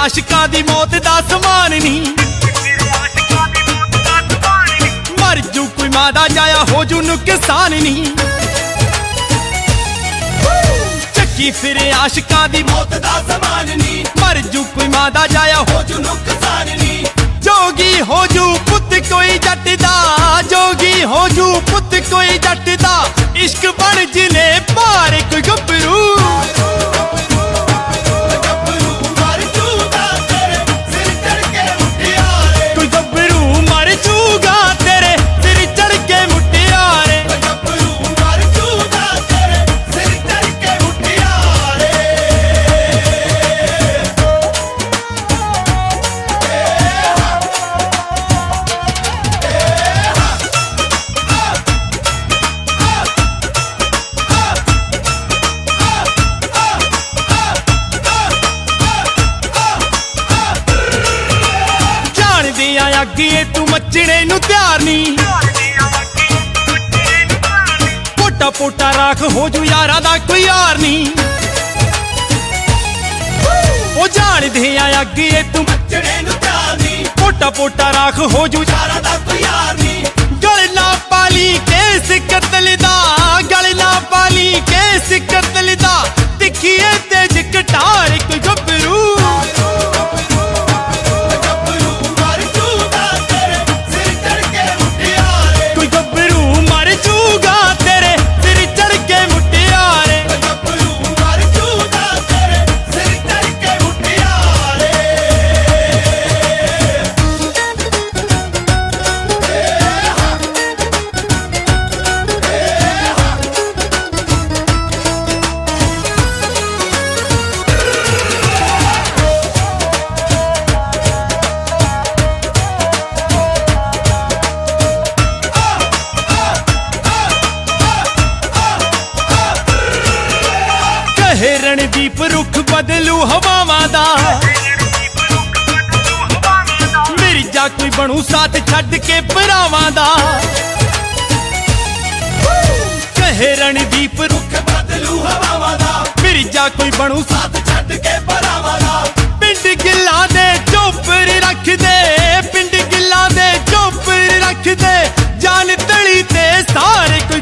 ਚੱਕੀ ਆਸ਼ਿਕਾਂ ਦੀ ਮੌਤ ਦਾ ਸਮਾਨ ਨਹੀਂ ਮਰ ਜੂ ਕੋਈ ਮਾਂ ਦਾ ਜਾਇਆ, ਹੋ ਜੂ ਨੁਕਸਾਨ ਨਹੀਂ ਚੱਕੀ ਫਿਰੇ ਆਸ਼ਿਕਾਂ ਦੀ ਮੌਤ ਦਾ ਸਮਾਨ ਨਹੀਂ ਮਰ ਜੂ ਕੋਈ ਮਾਂ ਦਾ ਜਾਇਆ, ਹੋ ਹੋ ਜੂ ਨੁਕਸਾਨ ਨਹੀਂ ਜੋਗੀ ਹੋ ਜੂ ਪੁੱਤ ਕੋਈ ਜੱਟ ਦਾ, ਜੋਗੀ ਹੋ ਜੂ ਪੁੱਤ ਕੋਈ ਜੱਟ ਦਾ। ਆ ਅੱਗੇ ਤੂੰ ਮੱਚਣੇ ਨੂੰ ਤਿਆਰ ਨਹੀਂ ਪੋਟਾ ਪੋਟਾ ਰਾਖ ਹੋ ਜੂ ਯਾਰਾਂ ਦਾ ਕੋਈ ਯਾਰ ਨਹੀਂ ਉਹ ਜਾਣਦੇ ਆ ਅੱਗੇ ਤੂੰ ਚੜੇ ਨੂੰ ਤਿਆਰ ਨਹੀਂ ਪੋਟਾ ਪੋਟਾ ਰਾਖ ਹੋ ਜੂ ਯਾਰਾਂ ਦਾ ਕੋਈ ਯਾਰ ਬਦਲੂ ਹਵਾਵਾਂ ਦਾ। ਮਿਰਜਾ ਕੋਈ ਬਣੂ ਸਾਥ ਛੱਡ ਕੇ ਭਰਾਵਾਂ ਦਾ। ਕਹੇ ਰਣਦੀਪ, ਰੁੱਖ ਬਦਲੂ ਹਵਾਵਾਂ ਦਾ। ਮਿਰਜਾ ਕੋਈ ਬਣੂ ਸਾਥ ਛੱਡ ਕੇ ਭਰਾਵਾਂ ਦਾ। ਪਿੰਡ ਗਿੱਲਾ ਦੇ ਚੋਪਰ ਰੱਖਦੇ, ਪਿੰਡ ਗਿੱਲਾ ਦੇ ਚੋਪਰ ਰੱਖਦੇ। ਜਾਨ ਤਲੀ ਤੇ ਸਾਰੇ ਕੋਈ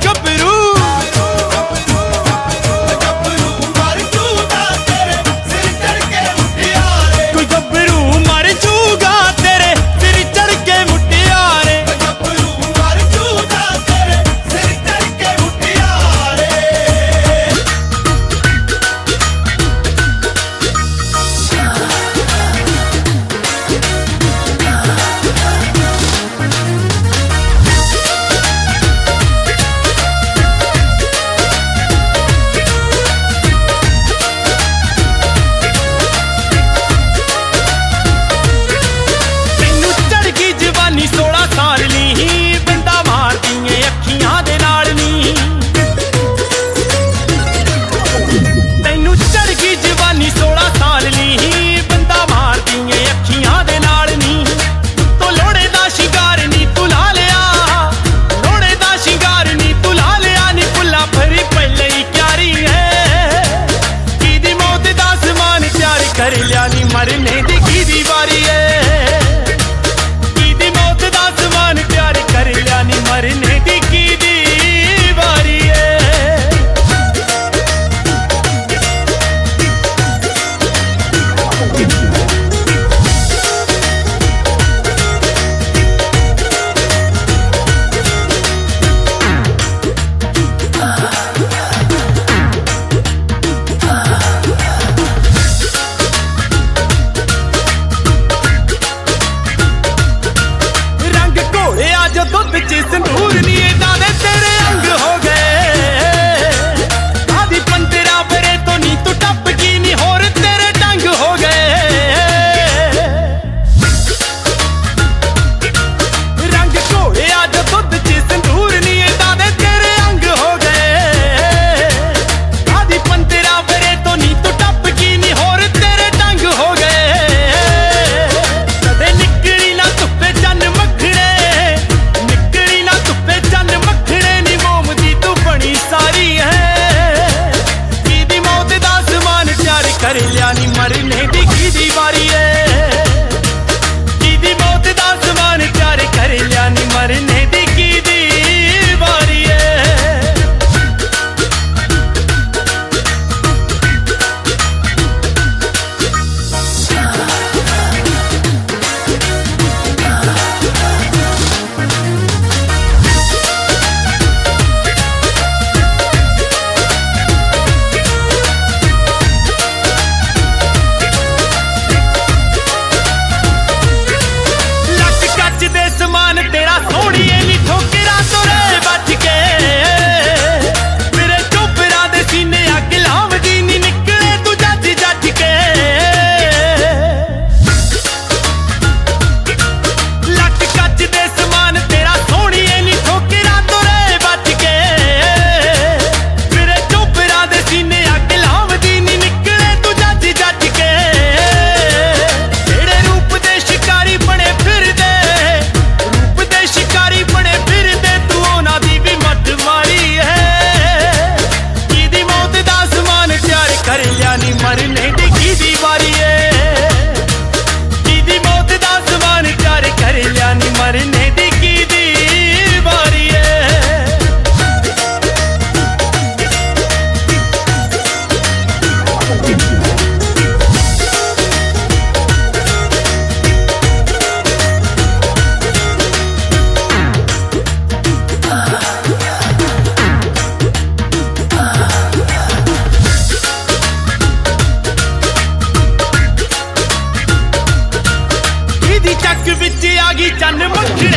ਨੱਚਿਆ ਗਈ ਚੰਨ ਮੁੱਠ।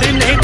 யாருன்னே